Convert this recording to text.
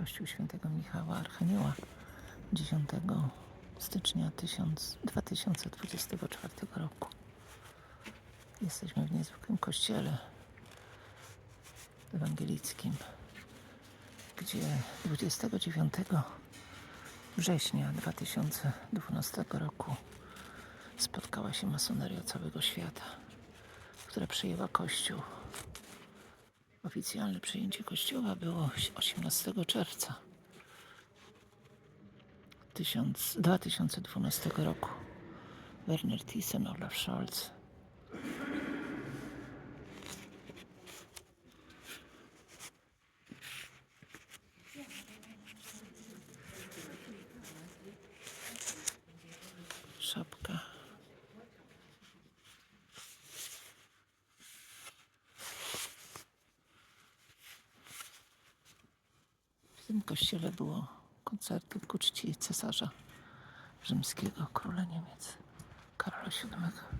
Kościół Świętego Michała Archanioła 10 stycznia 1000 2024 roku. Jesteśmy w niezwykłym kościele ewangelickim, gdzie 29 września 2012 roku spotkała się masoneria całego świata, która przejęła Kościół. Oficjalne przejęcie kościoła było 18 czerwca 1000 2012 roku. Werner Thyssen, Olaf Scholz. Szapka. W tym kościele było koncertów ku czci cesarza rzymskiego, króla Niemiec, Karola VII.